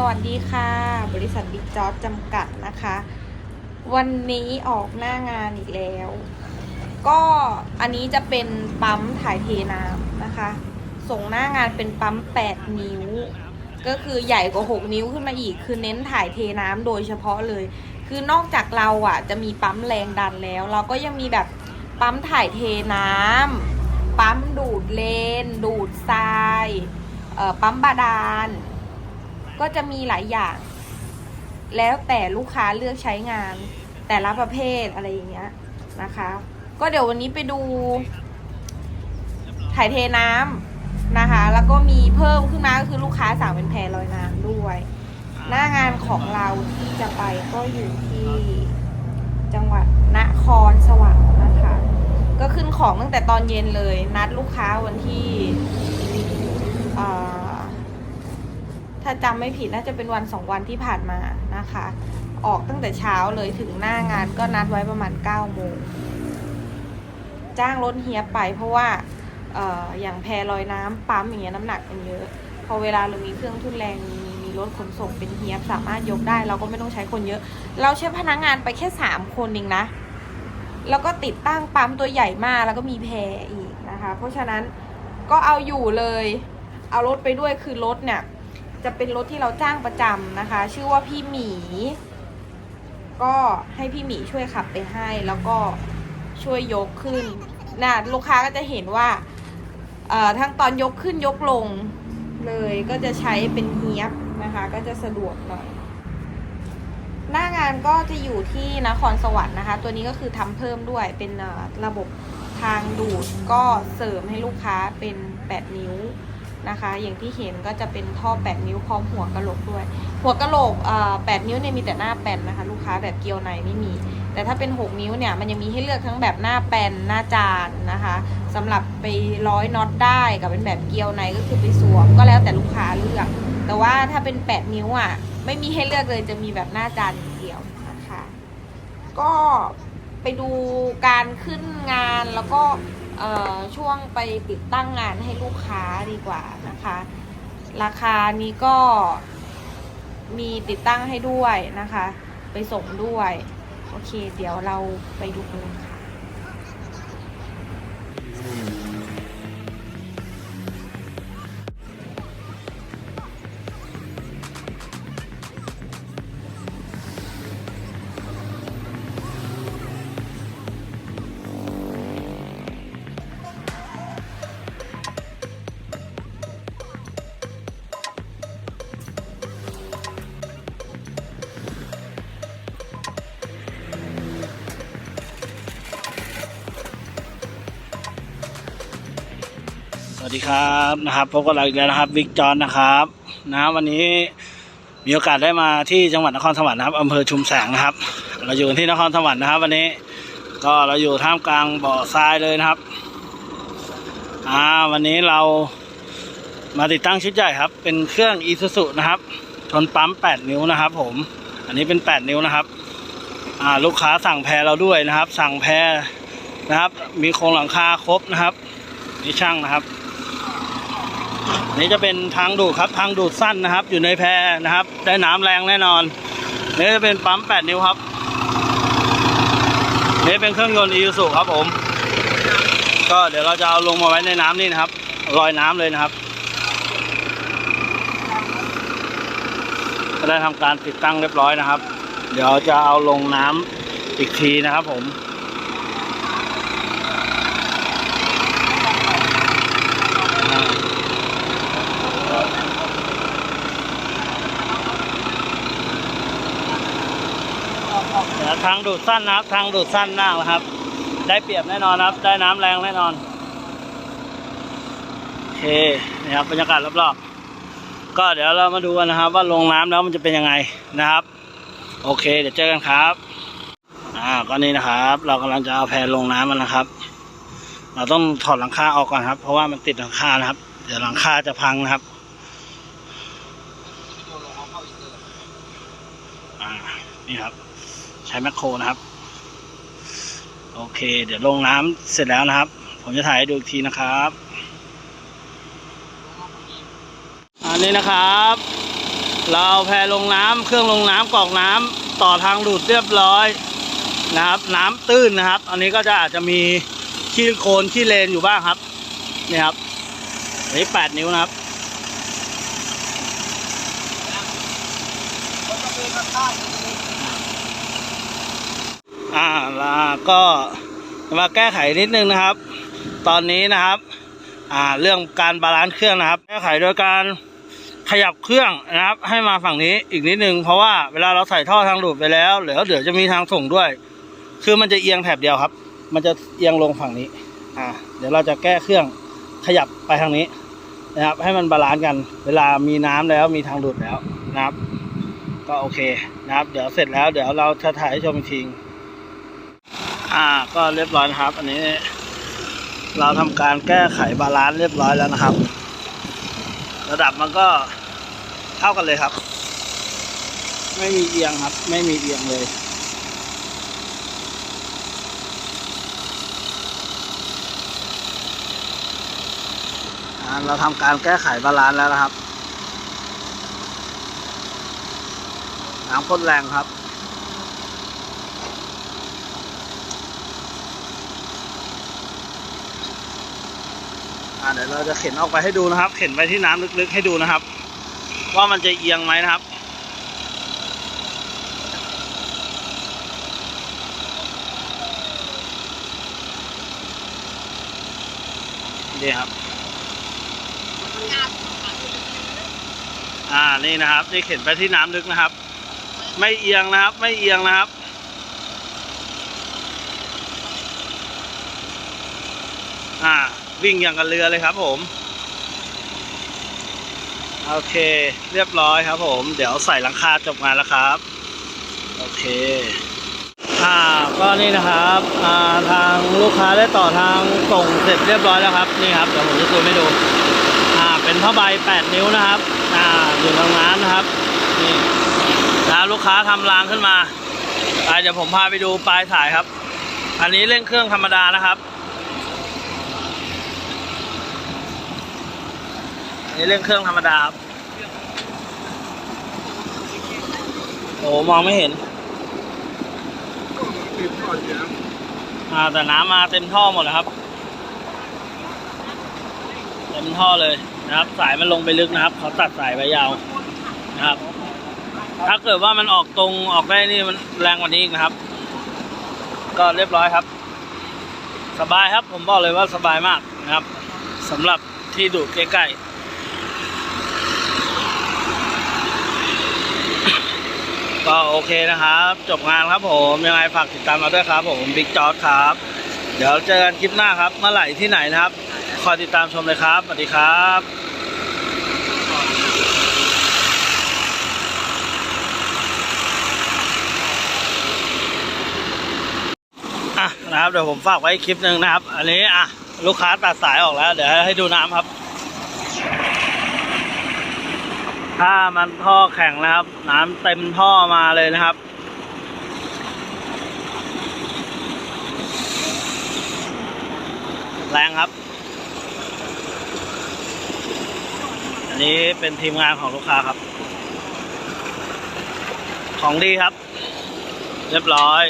สวัสดีค่ะ บริษัทบิ๊กจอบจำกัดนะคะ วันนี้ออกหน้างานอีกแล้ว ก็อันนี้จะเป็นปั๊มถ่ายเทน้ำนะคะ ส่งหน้างานเป็นปั๊ม 8 นิ้ว ก็คือใหญ่กว่า 6 นิ้วขึ้นมาอีก คือเน้นถ่ายเทน้ำโดยเฉพาะเลย คือนอกจากเราอะ จะมีปั๊มแรงดันแล้ว เราก็ยังมีแบบปั๊มถ่ายเทน้ำปั๊มดูดเลน ดูดทรายปั๊มบาดาล ก็จะมีหลายอย่าง แล้วแต่ลูกค้าเลือกใช้งาน แต่ละประเภทอะไรอย่างเงี้ยนะคะ ก็เดี๋ยววันนี้ไปดู ถ่ายเทน้ำนะคะ แล้วก็มีเพิ่มขึ้นมาก็คือลูกค้าสั่งเป็นแพรลอยน้ำด้วย หน้างานของเราที่จะไปก็อยู่ที่จังหวัดนครสวรรค์นะคะ ก็ขึ้นของตั้งแต่ตอนเย็นเลย นัดลูกค้าวันที่อ่อ ถ้าจำไม่ผิดน่าจะเป็นวันสองวันที่ผ่านมานะคะ ออกตั้งแต่เช้าเลยถึงหน้างานก็นัดไว้ประมาณ9ก้าโมงจ้างรถเฮียไปเพราะว่าอออย่างแพลอยน้ำปั๊มอย่างเงี้ยน้ำหนักมันเยอะ พอเวลาเรามีเครื่องทุนแรงมีมีรถขนส่งเป็นเฮียบสามารถยกได้ เราก็ไม่ต้องใช้คนเยอะ เราใช้พนักงานไปแค่สามคนเองนะ แล้วก็ติดตั้งปั๊มตัวใหญ่มากแล้วก็มีแพรอีกนะคะ เพราะฉะนั้นก็เอาอยู่เลย เอารถไปด้วยคือรถเนี่ย จะเป็นรถที่เราจ้างประจำนะคะ ชื่อว่าพี่หมี ก็ให้พี่หมีช่วยขับไปให้แล้วก็ช่วยยกขึ้นนะลูกค้าก็จะเห็นว่าเอ่อทั้งตอนยกขึ้นยกลงเลยก็จะใช้เป็นเฮียบนะคะ ก็จะสะดวกหน่อย หน้างานก็จะอยู่ที่นครสวรรค์นะคะ ตัวนี้ก็คือทำเพิ่มด้วยเป็นระบบทางดูดก็เสริมให้ลูกค้าเป็น 8 นิ้ว นะคะ อย่างที่เห็นก็จะเป็นท่อ 8 นิ้วพร้อมหัวกะโหลกด้วย หัวกะโหลกเอ่อ8นิ้วเนี่ยมีแต่หน้าแปนนะคะ ลูกค้าแบบเกลียวในไม่มี แต่ถ้าเป็น 6 นิ้วเนี่ยมันยังมีให้เลือกทั้งแบบหน้าแปนหน้าจานนะคะสำหรับไปร้อยน็อตได้กับเป็นแบบเกลียวในก็คือไปสวมก็แล้วแต่ลูกค้าเลือก แต่ว่าถ้าเป็น 8 นิ้วอะไม่มีให้เลือกเลยจะมีแบบหน้าจานอย่างเดียวนะคะ ก็ไปดูการขึ้นงานแล้วก็ ช่วงไปติดตั้งงานให้ลูกค้าดีกว่านะคะ ราคานี้ก็มีติดตั้งให้ด้วยนะคะ ไปส่งด้วย โอเค เดี๋ยวเราไปดูกันค่ะ วัสดีครับนะครับพบกับเราอีกแล้วนะครับบิ๊กจอนนะครับนะวันนี้มีโอกาสได้มาที่จังหวัดนครสวรรค์นะครับอำเภอชุมแสงนะครับ เราอยู่ที่นครสวรรค์นะครับ วันนี้ก็เราอยู่ท่ามกลางบ่อทรายเลยนะครับอ่าวันนี้เรามาติดตั้งชุดใหญ่ครับ เป็นเครื่องอีซูซุนะครับทนปั๊ม 8 นิ้วนะครับ ผม อันนี้เป็น 8 นิ้วนะครับอ่าลูกค้าสั่งแพรเราด้วยนะครับ สั่งแพรนะครับ มีโครงหลังคาครบนะครับนี่ช่างนะครับ นี้จะเป็นทางดูดครับทางดูดสั้นนะครับ อยู่ในแพนะครับ ได้น้ำแรงแน่นอนนี่จะเป็นปั๊ม 8 นิ้วครับนี่เป็นเครื่องยนต์อีซูครับผม ก็เดี๋ยวเราจะเอาลงมาไว้ในน้ำนี่นะครับลอยน้ำเลยนะครับก็ได้ทำการติดตั้งเรียบร้อยนะครับ เดี๋ยวจะเอาลงน้ำอีกทีนะครับผม เดี๋ยว ทางดูดสั้นนะครับ ทางดูดสั้นมากนะครับ ได้เปรียบแน่นอนครับ ได้น้ำแรงแน่นอนโอเคนี่ครับบรรยากาศรอบๆก็เดี๋ยวเรามาดูกันนะครับ ว่าลงน้ำแล้วมันจะเป็นยังไงนะครับ โอเค เดี๋ยวเจอกันครับอ่าก็นี่นะครับ เรากำลังจะเอาแพลงน้ำมันนะครับ เราต้องถอดหลังคาออกก่อนครับ เพราะว่ามันติดหลังคานะครับ เดี๋ยวหลังคาจะพังนะครับอ่านี่ครับ ใช้แมคโครนะครับ โอเค เดี๋ยวลงน้ำเสร็จแล้วนะครับ ผมจะถ่ายให้ดูอีกทีนะครับ อันนี้นะครับ เราแพลงน้ำเครื่องลงน้ำกรอกน้ำต่อทางดูดเรียบร้อยนะครับ น้ำตื้นนะครับ อันนี้ก็จะอาจจะมีขี้โคลนขี้เลนอยู่บ้างครับนี่ครับอันนี้แปดนิ้วนะครับ อ่าล้วก็มาแก้ไขนิดนึงนะครับ ตอนนี้นะครับ อ่าเรื่องการบาลานซ์เครื่องนะครับ แก้ไขโดยการขยับเครื่องนะครับ ให้มาฝั่งนี้อีกนิดนึงเพราะว่าเวลาเราใส่ท่อทางดูดไปแล้วเดี๋ยวเดี๋ยวจะมีทางส่งด้วย คือมันจะเอียงแถบเดียวครับ มันจะเอียงลงฝั่งนี้ อ่า เดี๋ยวเราจะแก้เครื่องขยับไปทางนี้นะครับ ให้มันบาลานซ์กัน เวลามีน้ำแล้วมีทางดูดแล้วนะครับ ก็โอเคนะครับ เดี๋ยวเสร็จแล้วเดี๋ยวเราจะถ่ายให้ชมอีกที อ่า ก็เรียบร้อยนะครับ อันนี้ เราทำการแก้ไขบาลานซ์เรียบร้อยแล้วนะครับ ระดับมันก็เท่ากันเลยครับ ไม่มีเอียงครับ ไม่มีเอียงเลยอ่าเราทำการแก้ไขบาลานซ์แล้วนะครับน้ำพ่นแรงครับ เดี๋ยวเราจะเข็นออกไปให้ดูนะครับ เข็นไปที่น้ำลึกๆให้ดูนะครับ ว่ามันจะเอียงไหมนะครับนี่ครับ อ่า นี่นะครับ นี่เข็นไปที่น้ำลึกนะครับ ไม่เอียงนะครับ ไม่เอียงนะครับ อ่า วิ่งอย่างกับเรือเลยครับผม โอเค เรียบร้อยครับผม เดี๋ยวใส่หลังคาจบงานแล้วครับ โอเค อ่า ก็นี่นะครับ อ่า ทางลูกค้าได้ต่อทางส่งเสร็จเรียบร้อยแล้วครับ นี่ครับ เดี๋ยวผมจะซูมให้ดู อ่า เป็นผ้าใบ8นิ้วนะครับ อ่า อยู่ตรงนั้นนะครับ นี่นะลูกค้าทำรางขึ้นมาอ่าเดี๋ยวผมพาไปดูปลายสายครับ อันนี้เร่งเครื่องธรรมดานะครับ นนี้เร่งเครื่องธรรมดาครับโอ้มองไม่เห็นอ่าแต่น้ำมาเต็มท่อหมดแล้วครับ เต็มท่อเลยนะครับ สายมันลงไปลึกนะครับ เขาตัดสายไว้ยาวนะครับ ถ้าเกิดว่ามันออกตรงออกได้นี่มันแรงกว่านี้อีกนะครับ ก็เรียบร้อยครับ สบายครับผมบอกเลยว่าสบายมากนะครับสำหรับที่ดูดใกล้ๆ ก็โอเคนะครับ จบงานครับผมยังไงฝากติดตามเราด้วยครับ ผมบิ๊กจอร์ดครับ เดี๋ยวเจอกันคลิปหน้าครับ เมื่อไหร่ที่ไหนนะครับ คอยติดตามชมเลยครับสวัสดีครับอะนะครับเดี๋ยวผมฝากไว้คลิปหนึ่งนะครับ อันนี้อะลูกค้าตัดสายออกแล้ว เดี๋ยวให้ดูน้ำครับ ถ้ามันท่อแข็งนะครับ น้ำเต็มท่อมาเลยนะครับ แรงครับ อันนี้เป็นทีมงานของลูกค้าครับ ของดีครับ เรียบร้อย